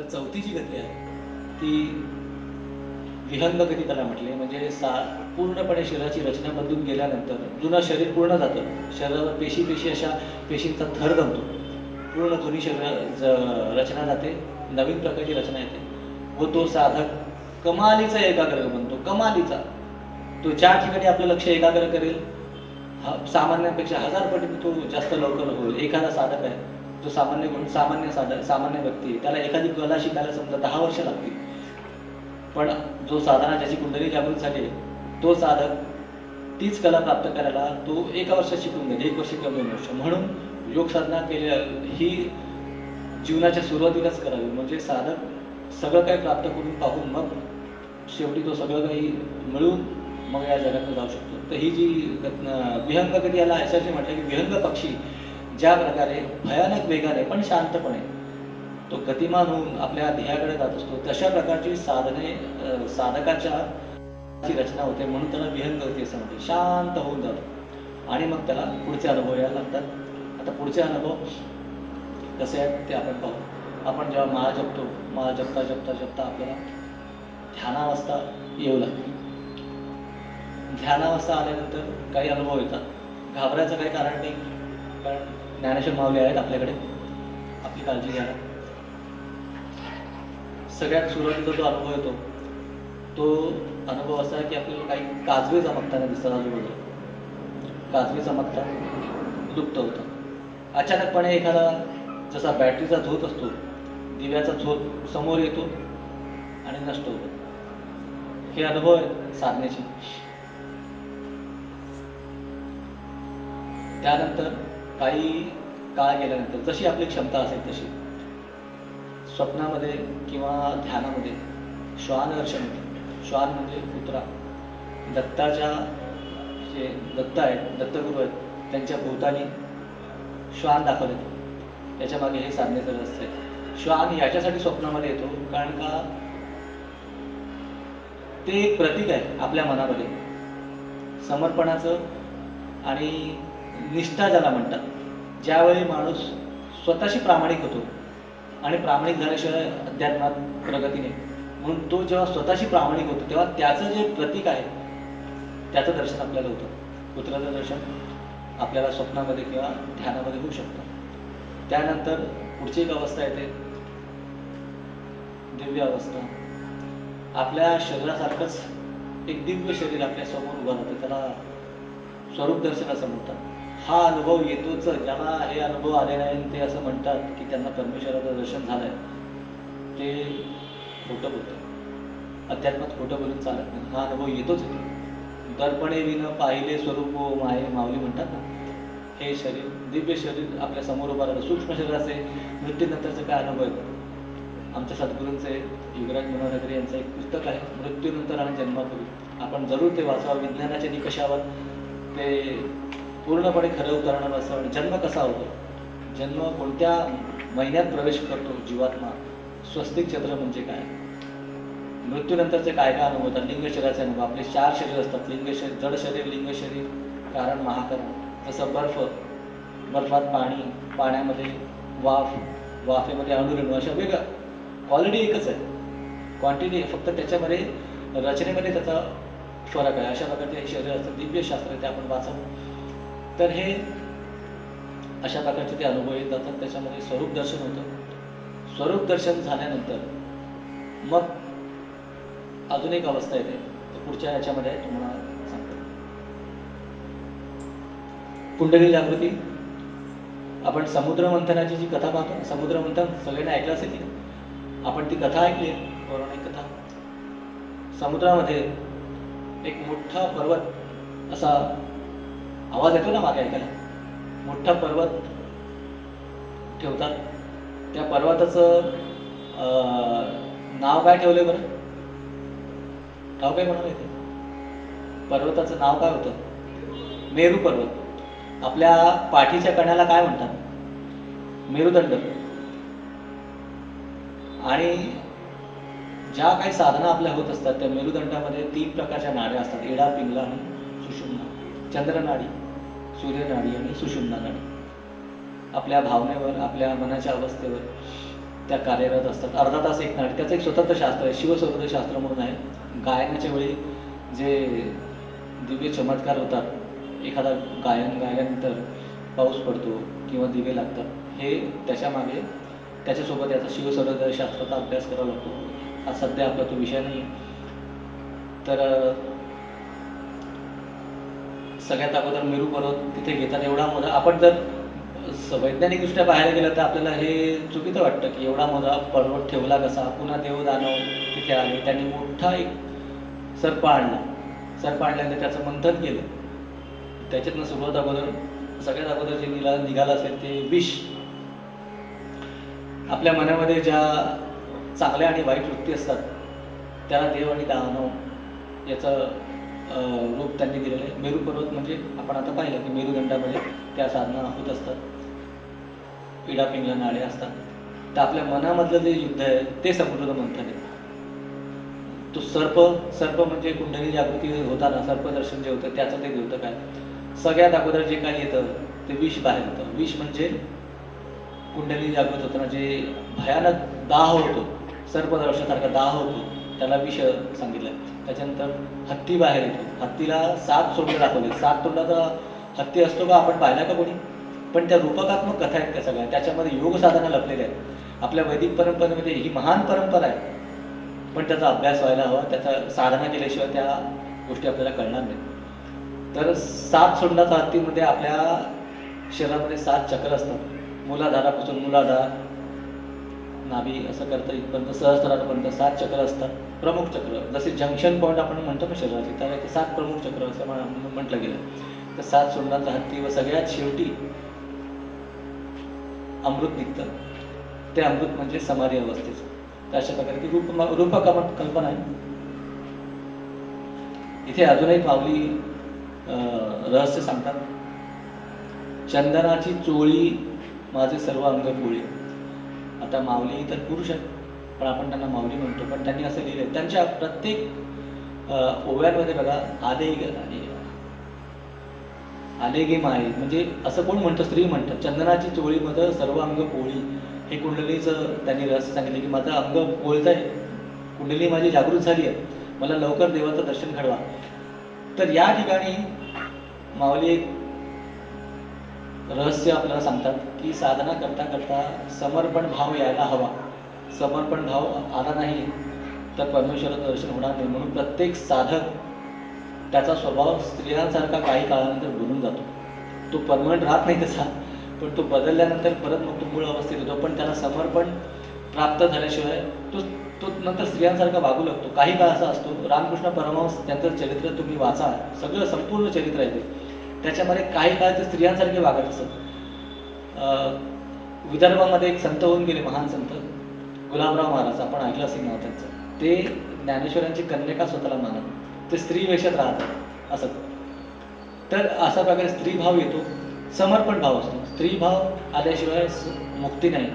तर चौथीची गती आहे ती विहंग गती त्याला म्हटले. म्हणजे सा पूर्णपणे शरीराची रचना बदलून गेल्यानंतर जुनं शरीर पूर्ण जातं. शरीराला पेशी पेशी अशा पेशींचा थर जमतो. पूर्ण जुनी शरीर ज- रचना जाते. नवीन प्रकारची रचना येते. व तो साधक कमालीचा एकाग्र बनतो. कमालीचा. तो ज्या ठिकाणी आपलं लक्ष एकाग्र करेल हा सामान्यापेक्षा हजार पटीने तो जास्त लवकर होईल. एखादा साधक आहे जो सामान्य गुण सामान्य साधक सामान्य व्यक्ती आहे त्याला एखादी कला शिकायला समजा दहा वर्ष लागतील. पण जो साधना ज्याची कुंडली जागृत झाली तो साधक तीच कला प्राप्त करायला तो एका वर्षात शिकून जाईल एक वर्ष किंवा दोन वर्ष. म्हणून योग साधना केल्या ही जीवनाच्या सुरुवातीलाच करावी. म्हणजे साधक सगळं काही प्राप्त करून पाहून मग शेवटी तो सगळं काही मिळून मग या जगात जाऊ शकतो. तर ही जी विहंग कधी याला याच्यासाठी म्हटलं की विहंग पक्षी ज्या प्रकारे भयानक वेगाने पण शांतपणे तो गतिमान होऊन आपल्या ध्येयाकडे जात असतो तशा प्रकारची साधने साधकाच्या ची रचना होते म्हणून त्याला विहंग गती असं म्हणते. शांत होऊन जातो. आणि मग त्याला पुढचे अनुभव यायला लागतात. आता पुढचे अनुभव कसे आहेत ते आपण पाहू. आपण जेव्हा माळा जपतो माळा जपता जपता जपता आपल्याला ध्यानावस्था येऊ लागते. ध्यानावस्था आल्यानंतर काही अनुभव येतात. घाबरायचं काही कारण नाही. कारण ज्ञानेश्वर माऊली आहेत आपल्याकडे आपली काळजी घ्यायला सगळ्यात सुरुवातीचा जो अनुभव येतो तो अनुभव असा आहे की आपल्याला काही काजवे चमकताना दिसतात आजूबाजूला. काजवे चमकतात लुप्त होतात. अचानकपणे एखादा जसा बॅटरीचा झोत असतो दिव्याचा झोत समोर येतो आणि नष्ट होतो. हे अनुभव आहे साधण्याची त्यानंतर काही काळ गेल्यानंतर जशी आपली क्षमता असेल तशी स्वप्नामध्ये किंवा ध्यानामध्ये श्वान दर्शन होते श्वान म्हणजे कुत्रा दत्ताच्या जे दत्त आहेत दत्तगुरू आहेत त्यांच्या भोवतानी श्वान दाखवले त्याच्यामागे हे साधनेचं रहस्य आहे श्वान याच्यासाठी स्वप्नामध्ये येतो कारण का? ते एक प्रतीक आहे आपल्या मनामध्ये. समर्पणाचं आणि निष्ठा ज्याला म्हणतात ज्यावेळी माणूस स्वतःशी प्रामाणिक होतो आणि प्रामाणिक झाल्याशिवाय अध्यात्मात प्रगती नाही. म्हणून तो जेव्हा स्वतःशी प्रामाणिक होतो तेव्हा त्याचं जे प्रतीक आहे त्याचं दर्शन आपल्याला होतं. पुत्राचं दर्शन आपल्याला स्वप्नामध्ये किंवा ध्यानामध्ये होऊ शकतं. त्यानंतर पुढची एक अवस्था येते. दिव्य अवस्था. आपल्या शरीरासारखंच एक दिव्य शरीर आपल्यासमोर उभं राहतं. त्याला स्वरूप दर्शन असं म्हणतात. हा अनुभव येतोच ज्यांना हे अनुभव आले नाही आणि ते असं म्हणतात की त्यांना परमेश्वराचं दर्शन झालंय ते खोटं बोलतं अध्यात्मात खोटं बोलून चालत नाही. हा अनुभव येतोच येतो दर्पणे विनं पाहिले स्वरूप ओ माये माऊली म्हणतात ना हे शरीर दिव्य शरीर आपल्यासमोर उभं राहतं सूक्ष्म शरीराचे मृत्यूनंतरचे काय अनुभव आहेत आमच्या सद्गुरूंचे युवराज मनोहर अग्रे यांचं एक पुस्तक आहे मृत्यूनंतर आणि जन्मापूर्वी. आपण जरूर ते वाचावं. विज्ञानाच्या निकषावर ते पूर्णपणे खरं उदाहरण असं आणि जन्म कसा होतो? जन्म कोणत्या महिन्यात प्रवेश करतो जीवात्मा? स्वस्तिक चंद्र म्हणजे काय? मृत्यूनंतरचे काय काय अनुभव होतात? लिंग शरीराचे अनुभव. आपले चार शरीर असतात. लिंग शरीर जड शरीर लिंग शरीर कारण महाकरण जसं बर्फ बर्फात पाणी पाण्यामध्ये वाफ वाफेमध्ये अणुरेणू अशा वेगळ्या. क्वालिटी एकच आहे. क्वांटिटी फक्त त्याच्यामध्ये रचनेमध्ये त्याचा फरक आहे. अशा प्रकारचे हे शरीर असतं दिव्यशास्त्र ते आपण वाचवून तर हे अशा प्रकारचे ते अनुभव येत जातात. त्याच्यामध्ये स्वरूप दर्शन होतं. स्वरूप दर्शन झाल्यानंतर मग अजून एक अवस्था येते. तर पुढच्या याच्यामध्ये तुम्हाला सांगतो. कुंडली जागृती. आपण समुद्र मंथनाची जी कथा पाहतो समुद्र मंथन सगळ्यांना ऐकलं असेल की आपण ती कथा ऐकली पौराणिक कथा. समुद्रामध्ये एक मोठा पर्वत असा आवाज येतो ना मागे ऐकायला? मोठा पर्वत ठेवतात. त्या पर्वताचं नाव काय ठेवलंय बरं? नाव काय म्हणून येते पर्वताचं नाव काय होतं? मेरू पर्वत. आपल्या पाठीच्या कण्याला काय म्हणतात? मेरुदंड. आणि ज्या काही साधना आपल्या होत असतात त्या मेरुदंडामध्ये तीन प्रकारच्या नाड्या असतात. एडा पिंगला आणि सुषुम्ना. चंद्रनाडी. सूर्यनाडी आणि सुषुम्ना नाडी. आपल्या भावनेवर आपल्या मनाच्या अवस्थेवर त्या कार्यरत असतात. अर्धा तास एक नाडी. त्याचं एक स्वतंत्र शास्त्र आहे. शिवसौहृद शास्त्र म्हणून आहे. गायनाच्या वेळी जे दिव्य चमत्कार होतात एखादा गायन गायल्यानंतर पाऊस पडतो किंवा दिवे लागतात हे त्याच्यामागे त्याच्यासोबत याचा शिवसौहृद शास्त्राचा अभ्यास करावा लागतो. हा सध्या आपला तो विषय नाही. तर सगळ्यात अगोदर मेरू पर्वत तिथे घेतात. एवढा मोठा आपण जर स- वैज्ञानिकदृष्ट्या पाहायला गेलं तर आपल्याला हे चुकीचं वाटतं की एवढा मोठा पर्वत ठेवला कसा? पुन्हा देव दानव तिथे आले. त्यांनी मोठा एक सर्प आणला. सर्प आणल्यानंतर त्याचं मंथन केलं. त्याच्यातनं सुरुवात अगोदर सगळ्यात अगोदर जे निला निघालं असेल ते विष. आपल्या मनामध्ये ज्या चांगल्या आणि वाईट वृत्ती असतात त्याला देव आणि दानव याचं रूप त्यांनी दिलेलं आहे मेरू पर्वत म्हणजे आपण आता पाहिलं की मेरुदंडामध्ये त्या साधना होत असतात. इडा पिंगला नाळे असतात. तर आपल्या मनामधलं जे युद्ध आहे ते समृद्ध मंथन आहे तो सर्प सर्प म्हणजे कुंडली जागृती होताना सर्पदर्शन जे होतं त्याचं ते होतं काय? सगळ्यात अगोदर जे काही येतं ते विष बाहेर होतं. विष म्हणजे कुंडली जागृत होताना जे भयानक दाह होतो सर्पदर्शनासारखा दाह होतो त्याला विष सांगितलं. त्याच्यानंतर हत्ती बाहेर येतो. हत्तीला सात सोंड दाखवले सात तोंडाचा हत्ती असतो का आपण पाहिला का कोणी? पण त्या रूपकात्मक कथा आहेत त्या सगळ्या. त्याच्यामध्ये योग साधना लपलेल्या आहेत. आपल्या वैदिक परंपरेमध्ये म्हणजे ही महान परंपरा आहे. पण त्याचा अभ्यास व्हायला हवा. त्याचा साधना केल्याशिवाय त्या गोष्टी आपल्याला कळणार नाही तर सात सोंडाचा हत्तीमध्ये आपल्या शरीरामध्ये सात चक्र असतात. मुलाधारापासून मुलाधार नाभी असं करता इथपर्यंत सहस्त्रापर्यंत सात चक्र असतात प्रमुख चक्र. जसे जंक्शन पॉईंट आपण म्हणतो ना शरीराचे त्याला ते सात प्रमुख चक्र असं म्हटलं गेलं. तर सात सोंडाचा हत्ती व सगळ्यात शेवटी अमृत निघतं. ते अमृत म्हणजे समाधी अवस्थेचं. तर अशा प्रकारे ती रूप रूपकम कल्पना आहे. इथे अजूनही माऊली रहस्य सांगतात. चंदनाची चोळी माझे सर्व अंग पोळी आता माऊली तर पुरुष आहेत पण आपण त्यांना माऊली म्हणतो. पण त्यांनी असं लिहिलं त्यांच्या प्रत्येक ओव्यांमध्ये बघा आले आले गे. माय म्हणजे असं कोण म्हणतं? स्त्री म्हणतं चंदनाची चोळीमध्ये सर्व अंग पोळी. हे कुंडलीचं त्यांनी रहस्य सांगितलं की माझं अंग पोळत आहे. कुंडली माझी जागृत झाली आहे. मला लवकर देवाचं दर्शन घडवा. तर या ठिकाणी माऊली एक रहस्य आपल्याला सांगतात की साधना करता करता समर्पण भाव यायला हवा. समर्पण भाव आला नाही तर परमेश्वराचं दर्शन होणार नाही. म्हणून प्रत्येक साधक त्याचा स्वभाव स्त्रियांसारखा काही काळानंतर बनून जातो. तो परमनंट राहत नाही तसा पण तो बदलल्यानंतर परत मग तो मूळ अवस्थेत येतो. पण त्याला समर्पण प्राप्त झाल्याशिवाय तो तो नंतर स्त्रियांसारखा वागू लागतो. काही काळ असा असतो रामकृष्ण परमहंस त्यांचं चरित्र तुम्ही वाचा. सगळं संपूर्ण चरित्र आहे ते. त्याच्यामध्ये काही काळ ते स्त्रियांसारखे वागत असत. विदर्भामध्ये एक संत होऊन गेले महान संत. गुलाबराव महाराज आपण ऐकलं असेल नाव त्यांचं. ते ज्ञानेश्वरांची कन्यका स्वतःला मानत. ते स्त्री वेशात राहतात असं. तर अशा प्रकारे स्त्रीभाव येतो समर्पण भाव असतो. स्त्रीभाव आल्याशिवाय मुक्ती नाही.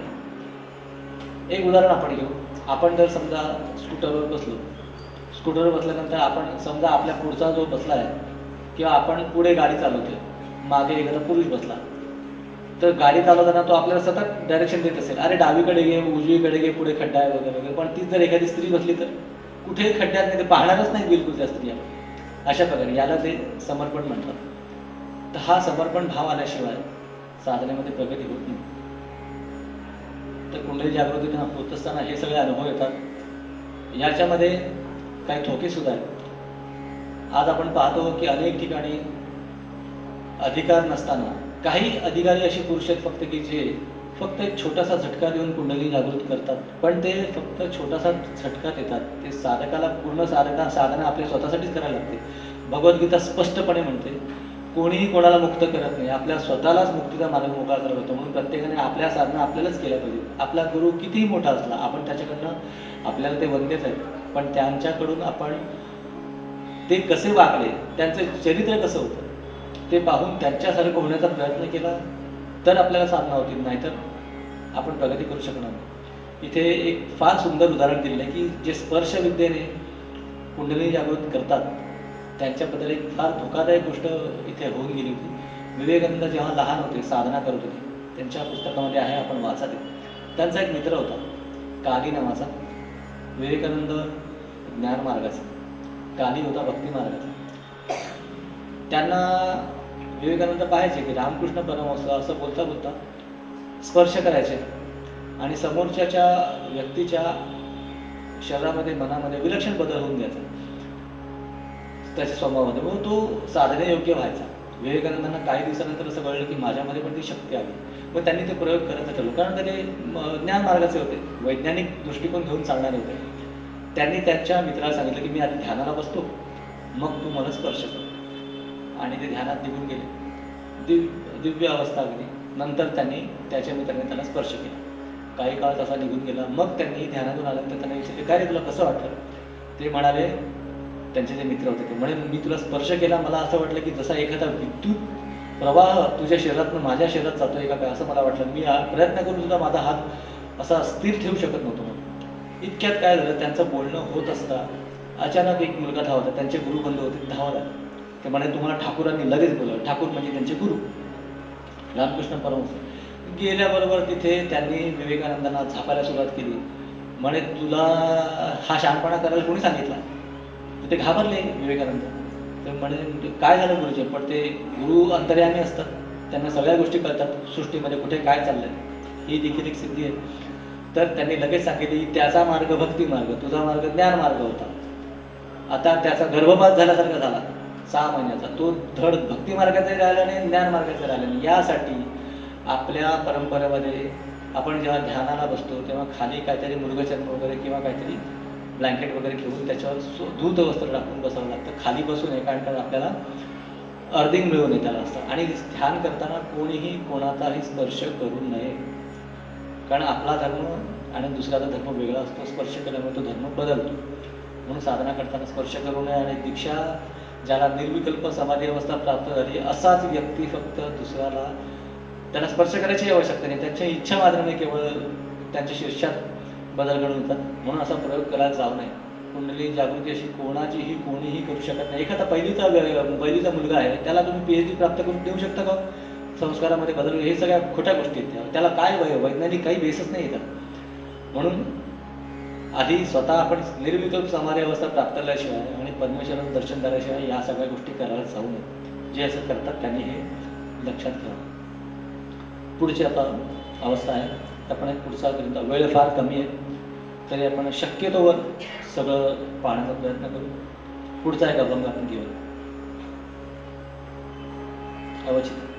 एक उदाहरण आपण घेऊ. आपण जर समजा स्कूटरवर बसलो. स्कूटरवर बसल्यानंतर आपण समजा आपल्या पुढचा जो बसला आहे किंवा आपण पुढे गाडी चालवतोय. मागे एखादा पुरुष बसला. तर गाडी चालवताना तो आपल्याला सतत डायरेक्शन देत असेल. अरे डावीकडे घे उजवीकडे घे पुढे खड्डा आहे वगैरे वगैरे. पण तीच जर एखादी स्त्री बसली तर कुठेही खड्ड्यात नाही ते पाहणारच नाही बिलकुल त्या स्त्रिया. अशा प्रकारे याला ते समर्पण म्हणतात. तर हा समर्पण भाव आल्याशिवाय साधनेमध्ये प्रगती होत नाही. तर कुंडली जागृती होत असताना हे सगळे अनुभव येतात. याच्यामध्ये काही थोके सुद्धा आहेत. आज आपण पाहतो की अनेक ठिकाणी अधिकार नसताना काही अधिकारी असे पुरुष आहेत फक्त की जे फक्त एक छोटासा झटका देऊन कुंडली जागृत करतात. पण ते फक्त छोटासा झटका देतात. ते साधकाला पूर्ण साधना साधना आपल्या स्वतःसाठीच करायला लागते. भगवद्गीता स्पष्टपणे म्हणते कोणीही कोणाला मुक्त करत नाही. आपल्या स्वतःलाच मुक्तीचा मार्ग मोकळा करत होतो म्हणून प्रत्येकाने आपल्या साधना आपल्यालाच केल्या पाहिजे आपला गुरु कितीही मोठा असला आपण त्याच्याकडनं आपल्याला ते वंदेच आहेत. पण त्यांच्याकडून आपण ते कसे वागले त्यांचं चरित्र कसं होतं ते पाहून त्यांच्यासारखं होण्याचा प्रयत्न केला तर आपल्याला साधना होतील. नाहीतर आपण प्रगती करू शकणार नाही. इथे एक फार सुंदर उदाहरण दिलेलं आहे की जे स्पर्शविद्येने कुंडली जागृत करतात त्यांच्याबद्दल एक फार धोकादायक गोष्ट इथे होऊन गेली होती. विवेकानंद जेव्हा लहान होते साधना करत होते त्यांच्या पुस्तकामध्ये आहे आपण वाचा ते. त्यांचा एक मित्र होता काली नावाचा विवेकानंद ज्ञानमार्गाचा. गादी होता भक्ती मार्गाचा त्यांना विवेकानंद पाहायचे की रामकृष्ण परमहंस असं बोलता बोलता स्पर्श करायचे आणि समोरच्याच्या व्यक्तीच्या शरीरामध्ये मनामध्ये विलक्षण बदल होऊन द्यायचा त्याच्या स्वभावामध्ये. मग तो साधने योग्य व्हायचा. विवेकानंदांना काही दिवसानंतर असं कळलं की माझ्यामध्ये पण ती शक्ती आली. मग त्यांनी ते प्रयोग करायचं ठरलो कारण ते ज्ञान मार्गाचे होते. वैज्ञानिक दृष्टिकोन घेऊन चालणारे होते. त्यांनी त्यांच्या मित्राला सांगितलं की मी आधी ध्यानाला बसतो. मग तू मला स्पर्श कर आणि ते ध्यानात निघून गेले. दिव्य दिव्य अवस्था अगदी नंतर त्यांनी त्याच्या मित्राने त्याला स्पर्श केला. काही काळ तसा निघून गेला. मग त्यांनी ध्यानातून आल्यानंतर त्यांना विचारले काय रे तुला कसं वाटलं? ते म्हणाले त्यांचे जे मित्र होते ते म्हणे मी तुला स्पर्श केला. मला असं वाटलं की जसा एखादा विद्युत प्रवाह तुझ्या शरीरातून माझ्या शरीरात जातो का काय असं मला वाटलं. मी हा प्रयत्न करून सुद्धा माझा हात असा स्थिर ठेवू शकत नव्हतो. इतक्यात काय झालं त्यांचं बोलणं होत असता अचानक एक मुलगा धावला त्यांचे गुरु बंद होते धावला ते म्हणे तुम्हाला ठाकूरांनी लगेच बोलवलं ठाकूर म्हणजे त्यांचे गुरु. रामकृष्ण परमहंस. गेल्याबरोबर तिथे त्यांनी विवेकानंदांना झापायला सुरुवात केली. म्हणे तुला हा शहाणपणा करायला कोणी सांगितला? तर ते घाबरले विवेकानंद. तर म्हणे काय झालं गुरुजी? पण ते गुरु अंतर्यामी असतात. त्यांना सगळ्या गोष्टी कळतात. सृष्टीमध्ये कुठे काय चाललंय? ही देखील एक सिद्धी आहे. तर त्यांनी लगेच सांगितले की त्याचा मार्ग भक्ती मार्ग तुझा मार्ग ज्ञान मार्ग होता. आता त्याचा गर्भपात झाल्यासारखा झाला सहा महिन्याचा. तो धड भक्ती मार्गाचे राहिला नाही ज्ञान मार्गाचा राहिला नाही. यासाठी आपल्या परंपरेमध्ये आपण जेव्हा ध्यानाला बसतो तेव्हा खाली काहीतरी मृगचर्म वगैरे किंवा काहीतरी ब्लँकेट वगैरे घेऊन त्याच्यावर सो धूत वस्त्र टाकून बसावं लागतं. खाली बसून एका कारण आपल्याला अर्धिंग मिळून येताना असतं. आणि ध्यान करताना कोणीही कोणाचाही स्पर्श करू नये. कारण आपला धर्म आणि दुसऱ्याचा धर्म वेगळा असतो स्पर्श केल्यामुळे तो धर्म बदलतो. म्हणून साधना करताना स्पर्श करू नये आणि दीक्षा ज्याला निर्विकल्प समाधी अवस्था प्राप्त झाली असाच व्यक्ती फक्त दुसऱ्याला त्याला स्पर्श करायची आवश्यकता नाही. त्यांच्या इच्छा माध्यमाने केवळ त्यांच्या शीर्षात बदल घडून येतात. म्हणून असा प्रयोग करायला जाऊ नये. कुंडली जागृती अशी कोणाचीही कोणीही करू शकत नाही. एखादा पहिलीचा पहिलीचा मुलगा आहे त्याला तुम्ही पी एच डी प्राप्त करून देऊ शकता का? संस्कारामध्ये बदल हे सगळ्या खोट्या गोष्टी आहेत त्या- त्याला काय वय वैज्ञानिक काही बेसच नाही येतात म्हणून आधी स्वतः आपण निर्विकल्प समाधी अवस्था प्राप्त झाल्याशिवाय आणि पद्मेश्वराचं दर्शन झाल्याशिवाय या सगळ्या गोष्टी करायला जाऊ नये. जे असं करतात त्यांनी हे लक्षात घ्यावं पुढची आता अवस्था आहे. आपण एक पुढचा करीत वेळ फार कमी आहे. तरी आपण शक्यतोवर सगळं पाहण्याचा प्रयत्न करू. पुढचा एक अभंग आपण घेऊ अवचित.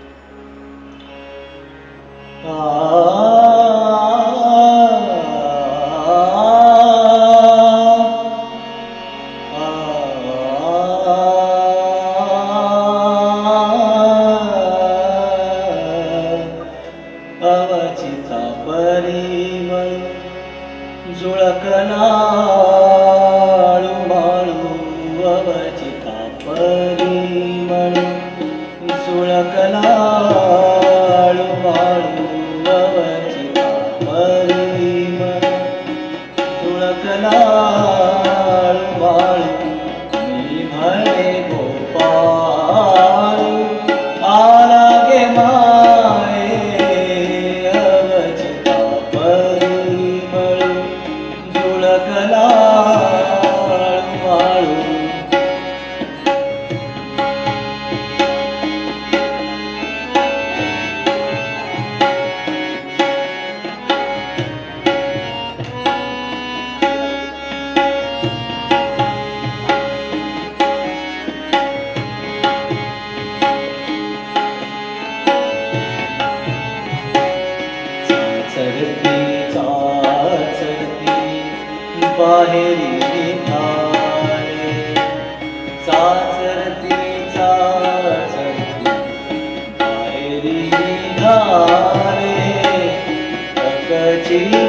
अवचिता परिमळ जुळकला لا Hey.